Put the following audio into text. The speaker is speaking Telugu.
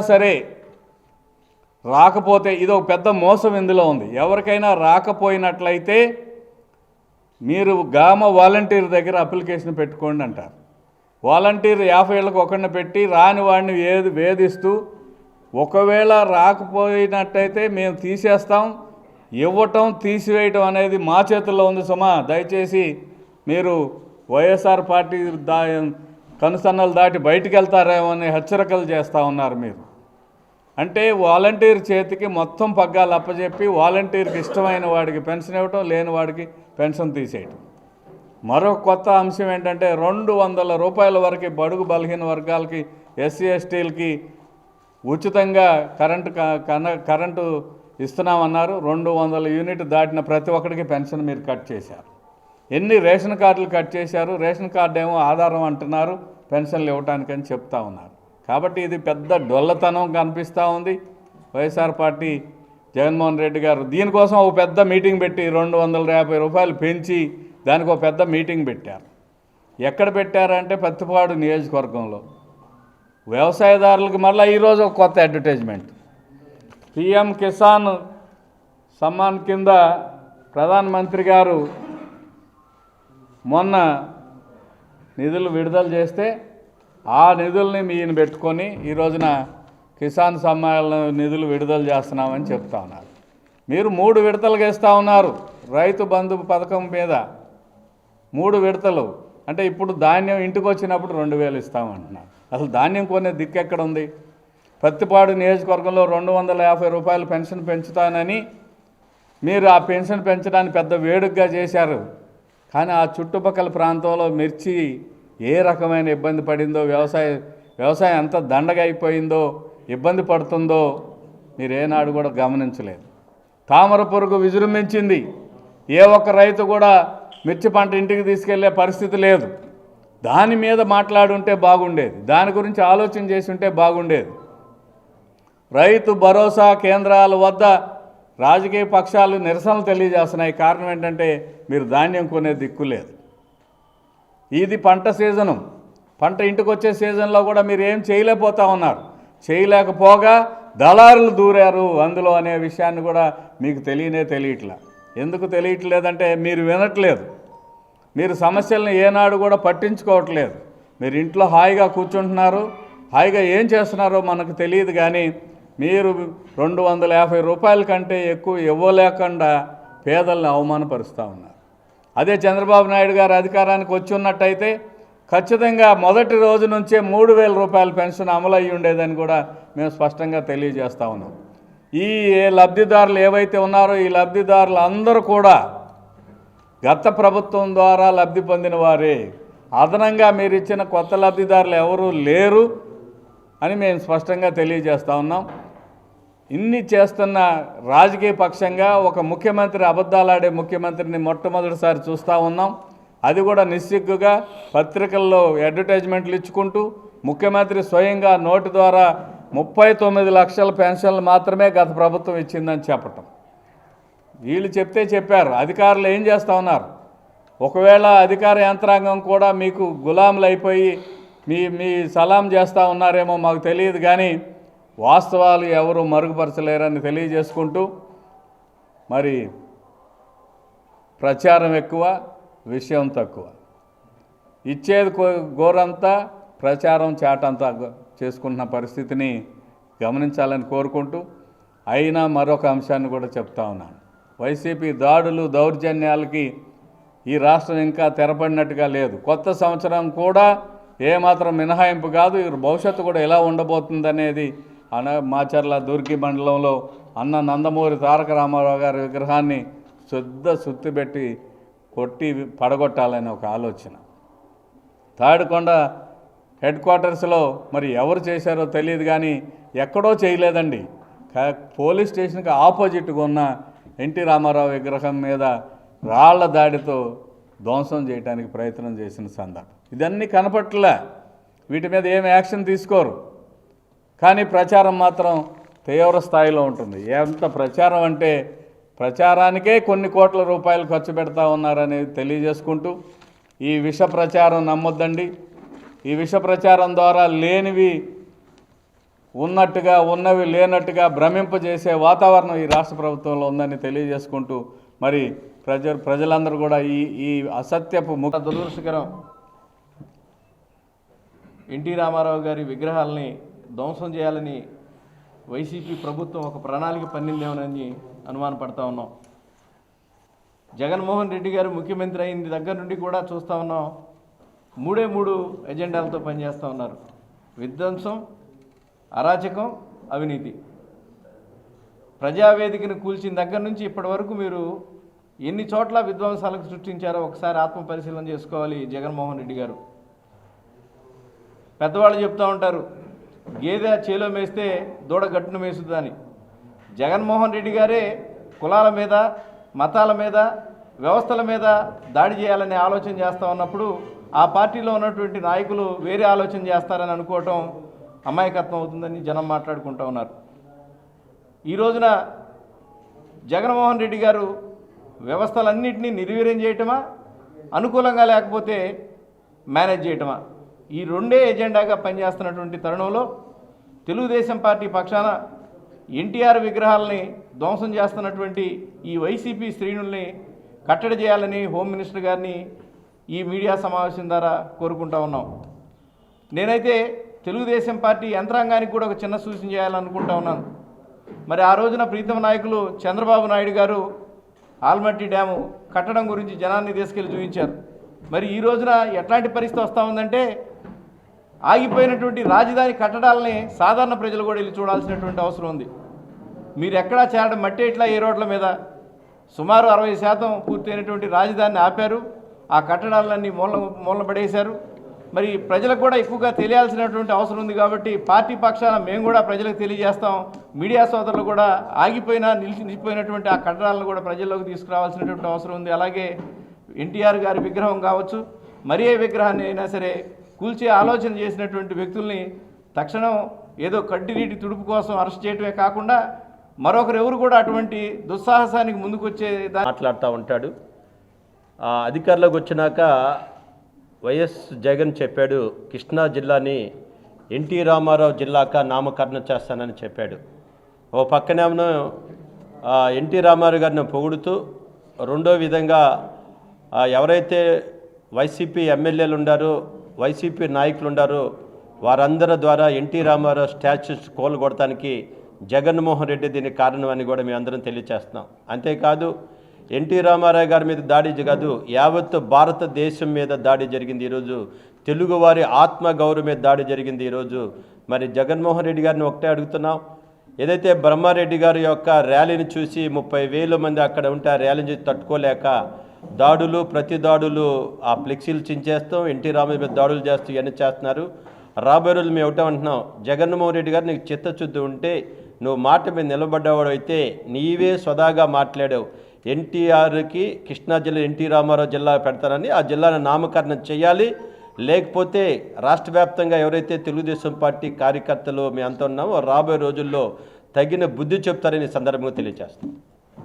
సరే రాకపోతే ఇది ఒక పెద్ద మోసం ఇందులో ఉంది. ఎవరికైనా రాకపోయినట్లయితే మీరు గ్రామ వాలంటీర్ దగ్గర అప్లికేషన్ పెట్టుకోండి అంటారు. వాలంటీర్ యాభై ఏళ్ళకు ఒకరిని పెట్టి రాని వాడిని వేది వేధిస్తూ ఒకవేళ రాకపోయినట్టయితే మేము తీసేస్తాం ఇవ్వటం తీసివేయటం అనేది మా చేతుల్లో ఉంది సుమా. దయచేసి మీరు వైఎస్ఆర్ పార్టీ దా కనుసన్నలు దాటి బయటికి వెళ్తారేమో అని హెచ్చరికలు చేస్తూ ఉన్నారు మీరు. అంటే వాలంటీర్ చేతికి మొత్తం పగ్గాలు అప్పచెప్పి వాలంటీర్కి ఇష్టమైన వాడికి పెన్షన్ ఇవ్వటం లేని వాడికి పెన్షన్ తీసేయటం. మరో కొత్త అంశం ఏంటంటే రెండు వందల రూపాయల వరకు బడుగు బలహీన వర్గాలకి ఎస్సీ ఎస్టీలకి ఉచితంగా కరెంటు కన- కరెంటు ఇస్తున్నామన్నారు. రెండు వందల యూనిట్ దాటిన ప్రతి ఒక్కడికి పెన్షన్ మీరు కట్ చేశారు. ఎన్ని రేషన్ కార్డులు కట్ చేశారు? రేషన్ కార్డు ఏమో ఆధారం అంటున్నారు పెన్షన్లు ఇవ్వటానికని చెప్తా ఉన్నారు. కాబట్టి ఇది పెద్ద డొల్లతనం కనిపిస్తూ ఉంది. వైఎస్ఆర్ పార్టీ జగన్మోహన్ రెడ్డి గారు దీనికోసం ఒక పెద్ద మీటింగ్ పెట్టి రెండు వందల యాభై రూపాయలు పెంచి దానికి ఒక పెద్ద మీటింగ్ పెట్టారు. ఎక్కడ పెట్టారంటే పత్తిపాడు నియోజకవర్గంలో. వ్యవసాయదారులకు మళ్ళీ ఈరోజు ఒక కొత్త అడ్వర్టైజ్మెంట్ పిఎం కిసాన్ సమ్మాన్ కింద ప్రధానమంత్రి గారు మొన్న నిధులు విడుదల చేస్తే ఆ నిధుల్ని మీని పెట్టుకొని ఈ రోజున కిసాన్ సమ్మాన నిధులు విడుదల చేస్తున్నామని చెప్తా ఉన్నారు. మీరు మూడు విడతలుగా ఇస్తూ ఉన్నారు రైతు బంధు పథకం మీద. మూడు విడతలు. అంటే ఇప్పుడు ధాన్యం ఇంటికి వచ్చినప్పుడు రెండు వేలు ఇస్తామంటున్నారు. అసలు ధాన్యం కొనే దిక్కు ఎక్కడ ఉంది ప్రతిపాడు నియోజకవర్గంలో రెండు వందల యాభై రూపాయలు పెన్షన్ పెంచుతానని మీరు ఆ పెన్షన్ పెంచడానికి పెద్ద వేడుకగా చేశారు. కానీ ఆ చుట్టుపక్కల ప్రాంతంలో మిర్చి ఏ రకమైన ఇబ్బంది పడిందో వ్యవసాయ వ్యవసాయం ఎంత దండగా అయిపోయిందో ఇబ్బంది పడుతుందో మీరేనాడు కూడా గమనించలేదు. తామర పురుగు విజృంభించింది. ఏ ఒక్క రైతు కూడా మిర్చి పంట ఇంటికి తీసుకెళ్ళే పరిస్థితి లేదు. దాని మీద మాట్లాడుంటే బాగుండేది. దాని గురించి ఆలోచన చేసి ఉంటే బాగుండేది. రైతు భరోసా కేంద్రాల వద్ద రాజకీయ పక్షాలు నిరసనలు తెలియజేస్తున్నాయి. కారణం ఏంటంటే మీరు ధాన్యం కొనే దిక్కు లేదు. ఇది పంట సీజను. పంట ఇంటికి వచ్చే సీజన్లో కూడా మీరు ఏం చేయలేకపోతా ఉన్నారు. చేయలేకపోగా దళారులు దూరారు అందులో అనే విషయాన్ని కూడా మీకు తెలియనే తెలియట్లా. ఎందుకు తెలియట్లేదంటే మీరు వినట్లేదు. మీరు సమస్యలను ఏనాడు కూడా పట్టించుకోవట్లేదు. మీరు ఇంట్లో హాయిగా కూర్చుంటున్నారు. హాయిగా ఏం చేస్తున్నారో మనకు తెలియదు కానీ మీరు రెండు వందల యాభై రూపాయల కంటే ఎక్కువ ఇవ్వలేకుండా పేదల్ని అవమానపరుస్తూ ఉన్నారు. అదే చంద్రబాబు నాయుడు గారు అధికారానికి వచ్చి ఉన్నట్టయితే ఖచ్చితంగా మొదటి రోజు నుంచే మూడు వేల రూపాయల పెన్షన్ అమలు అయ్యి ఉండేదని కూడా మేము స్పష్టంగా తెలియజేస్తా ఉన్నాం. ఈ ఏ లబ్ధిదారులు ఏవైతే ఉన్నారో ఈ లబ్ధిదారులు అందరూ కూడా గత ప్రభుత్వం ద్వారా లబ్ధి పొందిన వారే. అదనంగా మీరు ఇచ్చిన కొత్త లబ్ధిదారులు ఎవరు లేరు అని మేము స్పష్టంగా తెలియజేస్తూ ఉన్నాం. ఇన్ని చేస్తున్న రాజకీయ పక్షంగా ఒక ముఖ్యమంత్రి అబద్ధాలాడే ముఖ్యమంత్రిని మొట్టమొదటిసారి చూస్తూ ఉన్నాం. అది కూడా నిస్సిగ్గుగా పత్రికల్లో అడ్వర్టైజ్మెంట్లు ఇచ్చుకుంటూ ముఖ్యమంత్రి స్వయంగా నోటి ద్వారా ముప్పై తొమ్మిది లక్షల పెన్షన్లు మాత్రమే గత ప్రభుత్వం ఇచ్చిందని చెప్పటం. వీళ్ళు చెప్తే చెప్పారు. అధికారులు ఏం చేస్తూ ఉన్నారు? ఒకవేళ అధికార యంత్రాంగం కూడా మీకు గులాములు అయిపోయి మీ మీ సలాం చేస్తూ ఉన్నారేమో మాకు తెలియదు కానీ వాస్తవాలు ఎవరు మరుగుపరచలేరని తెలియజేసుకుంటూ మరి ప్రచారం ఎక్కువ విషయం తక్కువ. ఇచ్చేది గోరంతా ప్రచారం చాటంతా చేసుకుంటున్న పరిస్థితిని గమనించాలని కోరుకుంటూ అయినా మరొక అంశాన్ని కూడా చెప్తా ఉన్నాను. వైసీపీ దాడులు దౌర్జన్యాలకి ఈ రాష్ట్రం ఇంకా తెరపడినట్టుగా లేదు. కొత్త సంవత్సరం కూడా ఏమాత్రం మినహాయింపు కాదు భవిష్యత్తు కూడా ఎలా ఉండబోతుందనేది అన మాచర్ల దూర్కి మండలంలో అన్న నందమూరి తారక రామారావు గారి విగ్రహాన్ని శుద్ధ సుత్తిపెట్టి కొట్టి పడగొట్టాలనే ఒక ఆలోచన. తాడికొండ హెడ్ క్వార్టర్స్లో మరి ఎవరు చేశారో తెలియదు కానీ ఎక్కడో చేయలేదండి. కా- పోలీస్ స్టేషన్కి ఆపోజిట్గా ఉన్న ఎన్టీ రామారావు విగ్రహం మీద రాళ్ళ దాడితో ధ్వంసం చేయడానికి ప్రయత్నం చేసిన సందర్భం. ఇదన్నీ కనపట్లే వీటి మీద ఏం యాక్షన్ తీసుకోరు. కానీ ప్రచారం మాత్రం తీవ్ర స్థాయిలో ఉంటుంది. ఎంత ప్రచారం అంటే ప్రచారానికే కొన్ని కోట్ల రూపాయలు ఖర్చు పెడతా ఉన్నారనేది తెలియజేసుకుంటూ ఈ విష ప్రచారం నమ్మొద్దండి. ఈ విష ప్రచారం ద్వారా లేనివి ఉన్నట్టుగా ఉన్నవి లేనట్టుగా భ్రమింపజేసే వాతావరణం ఈ రాష్ట్ర ప్రభుత్వంలో ఉందని తెలియజేసుకుంటూ మరి ప్రజ ప్రజలందరూ కూడా ఈ ఈ అసత్యపు ముఖ దురదృష్టకరం ఎన్టీ రామారావు గారి విగ్రహాలని ధ్వంసం చేయాలని వైసీపీ ప్రభుత్వం ఒక ప్రణాళిక పన్నిందేమోనని అనుమానపడతా ఉన్నాం. జగన్మోహన్ రెడ్డి గారు ముఖ్యమంత్రి అయిన దగ్గర నుండి కూడా చూస్తూ ఉన్నాం. మూడే మూడు ఎజెండాలతో పనిచేస్తూ ఉన్నారు. విధ్వంసం అరాచకం అవినీతి. ప్రజావేదికను కూల్చిన దగ్గర నుంచి ఇప్పటి వరకు మీరు ఎన్ని చోట్ల విధ్వంసాలకు సృష్టించారో ఒకసారి ఆత్మ పరిశీలన చేసుకోవాలి జగన్మోహన్ రెడ్డి గారు. పెద్దవాళ్ళు చెప్తూ ఉంటారు గేదె చేలో మేస్తే దూడ గట్టును మేస్తుందని. జగన్మోహన్ రెడ్డి గారే కులాల మీద మతాల మీద వ్యవస్థల మీద దాడి చేయాలనే ఆలోచన చేస్తూ ఉన్నప్పుడు ఆ పార్టీలో ఉన్నటువంటి నాయకులు వేరే ఆలోచన చేస్తారని అనుకోవటం అమాయకత్వం అవుతుందని జనం మాట్లాడుకుంటూ ఉన్నారు. ఈ రోజున జగన్మోహన్ రెడ్డి గారు వ్యవస్థలన్నింటినీ నిర్వీర్యం చేయటమా అనుకూలంగా లేకపోతే మేనేజ్ చేయటమా? ఈ రెండే ఎజెండాగా పనిచేస్తున్నటువంటి తరుణంలో తెలుగుదేశం పార్టీ పక్షాన ఎన్టీఆర్ విగ్రహాలని ధ్వంసం చేస్తున్నటువంటి ఈ వైసీపీ శ్రేణుల్ని కట్టడి చేయాలని హోమ్ మినిస్టర్ గారిని ఈ మీడియా సమావేశం ద్వారా కోరుకుంటా ఉన్నాం. నేనైతే తెలుగుదేశం పార్టీ యంత్రాంగానికి కూడా ఒక చిన్న సూచన చేయాలనుకుంటా ఉన్నాను. మరి ఆ రోజున ప్రీతమ నాయకులు చంద్రబాబు నాయుడు గారు ఆల్మట్టి డ్యాము కట్టడం గురించి జనాన్ని తీసుకెళ్ళి చూపించారు. మరి ఈ రోజున ఎట్లాంటి పరిస్థితి వస్తూ ఉందంటే ఆగిపోయినటువంటి రాజధాని కట్టడాలని సాధారణ ప్రజలు కూడా వెళ్ళి చూడాల్సినటువంటి అవసరం ఉంది. మీరు ఎక్కడా చేరడం మట్టి ఇట్లా ఏ రోడ్ల మీద? సుమారు అరవై శాతం పూర్తయినటువంటి రాజధానిని ఆపారు. ఆ కట్టడాలన్నీ మూల మూలన పడేశారు మరి ప్రజలకు కూడా ఎక్కువగా తెలియాల్సినటువంటి అవసరం ఉంది కాబట్టి పార్టీ పక్షాన మేము కూడా ప్రజలకు తెలియజేస్తాం. మీడియా సోదరులు కూడా ఆగిపోయినా నిలిచి నిలిచిపోయినటువంటి ఆ కట్టడాలను కూడా ప్రజల్లోకి తీసుకురావాల్సినటువంటి అవసరం ఉంది. అలాగే ఎన్టీఆర్ గారి విగ్రహం కావచ్చు మరి ఏ విగ్రహాన్ని అయినా సరే కూల్చే ఆలోచన చేసినటువంటి వ్యక్తుల్ని తక్షణం ఏదో కడ్డి నీటి తుడుపు కోసం అరెస్ట్ చేయటమే కాకుండా మరొకరు ఎవరు కూడా అటువంటి దుస్సాహసానికి ముందుకొచ్చే మాట్లాడుతూ ఉంటాడు. అధికారులకు అధికారంలోకి వచ్చినాక వైఎస్ జగన్ చెప్పాడు కృష్ణా జిల్లాని ఎన్టీ రామారావు జిల్లాగా నామకరణం చేస్తానని చెప్పాడు. ఓ పక్కనేమో ఎన్టీ రామారావు గారిని పొగుడుతూ రెండో విధంగా ఎవరైతే వైసీపీ ఎమ్మెల్యేలు ఉండారో వైసీపీ నాయకులు ఉన్నారు వారందరి ద్వారా ఎన్టీ రామారావు స్టాచ్యూస్ కోలగొడటానికి జగన్మోహన్ రెడ్డి దీనికి కారణం అని కూడా మేము అందరం తెలియచేస్తున్నాం. అంతేకాదు ఎన్టీ రామారావు గారి మీద దాడి కాదు యావత్ భారతదేశం మీద దాడి జరిగింది ఈరోజు. తెలుగువారి ఆత్మ గౌరవం మీద దాడి జరిగింది ఈరోజు. మరి జగన్మోహన్ రెడ్డి గారిని ఒకటే అడుగుతున్నాం. ఏదైతే బ్రహ్మారెడ్డి గారి యొక్క ర్యాలీని చూసి ముప్పై వేల మంది అక్కడ ఉంటే ఆ ర్యాలీని చూసి తట్టుకోలేక దాడులు ప్రతి దాడులు ఆ ఫ్లెక్సీలు చించేస్తాం ఎన్టీ రామారావు మీద దాడులు చేస్తూ ఇవన్నీ చేస్తున్నారు. రాబోయే రోజులు మేము ఒకటే అంటున్నాం జగన్మోహన్ రెడ్డి గారు నీకు చిత్తశుద్ధి ఉంటే నువ్వు మాట మీద నిలబడ్డవాడు అయితే నీవే స్వదాగా మాట్లాడావు. ఎన్టీఆర్కి కృష్ణా జిల్లా ఎన్టీ రామారావు జిల్లా పెడతానని ఆ జిల్లాను నామకరణం చేయాలి. లేకపోతే రాష్ట్ర వ్యాప్తంగా ఎవరైతే తెలుగుదేశం పార్టీ కార్యకర్తలు మేము అంత ఉన్నామో రాబోయే రోజుల్లో తగిన బుద్ధి చెప్తారని సందర్భంగా తెలియజేస్తాం